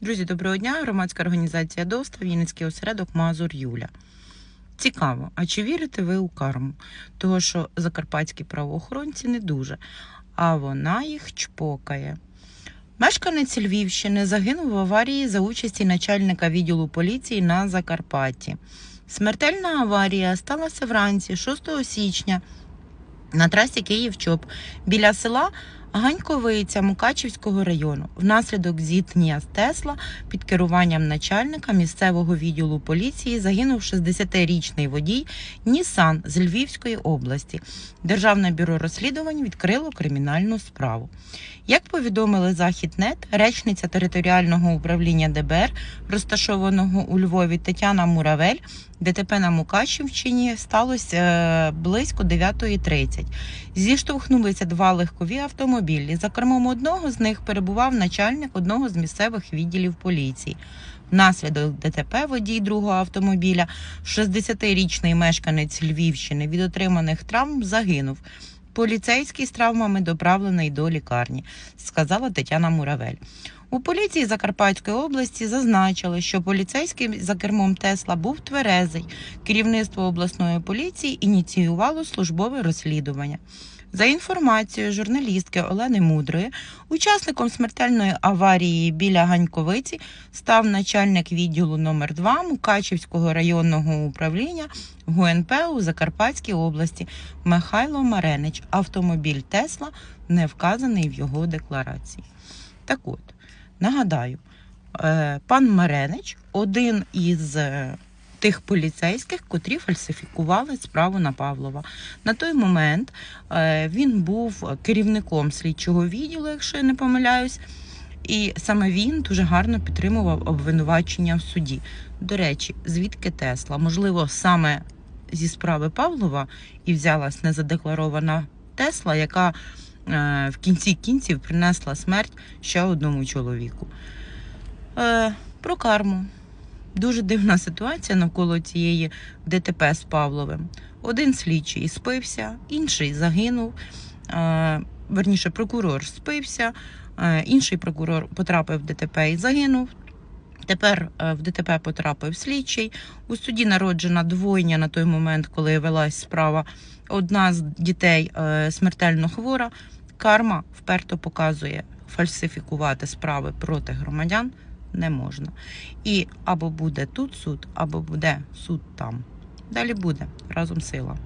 Друзі, доброго дня! Громадська організація ДОСТА, Вінницький осередок Мазур Юля. Цікаво, а чи вірите ви у карму? Того, що закарпатські правоохоронці не дуже, а вона їх чпокає. Мешканець Львівщини загинув в аварії за участі начальника відділу поліції на Закарпатті. Смертельна аварія сталася вранці 6 січня на трасі Київ-Чоп біля села Ганьковиця Мукачівського району. Внаслідок зіткнення з Тесла під керуванням начальника місцевого відділу поліції загинув 60-річний водій Нісан з Львівської області. Державне бюро розслідувань відкрило кримінальну справу. Як повідомили Західнет, речниця територіального управління ДБР, розташованого у Львові Тетяна Муравель, ДТП на Мукачівщині сталося е, близько 9.30. Зіштовхнулися два легкові автомобілі. За кермом одного з них перебував начальник одного з місцевих відділів поліції. Внаслідок ДТП водій другого автомобіля, 60-річний мешканець Львівщини від отриманих травм загинув. Поліцейський з травмами доправлений до лікарні, сказала Тетяна Муравель. У поліції Закарпатської області зазначили, що поліцейський за кермом Тесла був тверезий. Керівництво обласної поліції ініціювало службове розслідування. За інформацією журналістки Олени Мудрої, учасником смертельної аварії біля Ганьковиці став начальник відділу номер 2 Мукачівського районного управління ГУНП у Закарпатській області Михайло Маренич. Автомобіль Тесла не вказаний в його декларації. Так от, нагадаю, е, пан Маренич один із е, тих поліцейських, котрі фальсифікували справу на Павлова. На той момент е, він був керівником слідчого відділу, якщо я не помиляюсь. І саме він дуже гарно підтримував обвинувачення в суді. До речі, звідки Тесла? Можливо, саме зі справи Павлова і взялась незадекларована Тесла, яка е, в кінці кінців принесла смерть ще одному чоловіку. Е, про карму. Дуже дивна ситуація навколо цієї ДТП з Павловим. Один слідчий спився, інший загинув. Е, верніше, прокурор спився, е, інший прокурор потрапив в ДТП і загинув. Тепер е, в ДТП потрапив слідчий. У суді народжена двойня на той момент, коли велась справа. Одна з дітей смертельно хвора. Карма вперто показує фальсифікувати справи проти громадян не можна. І або буде тут суд, або буде суд там. Далі буде разом сила.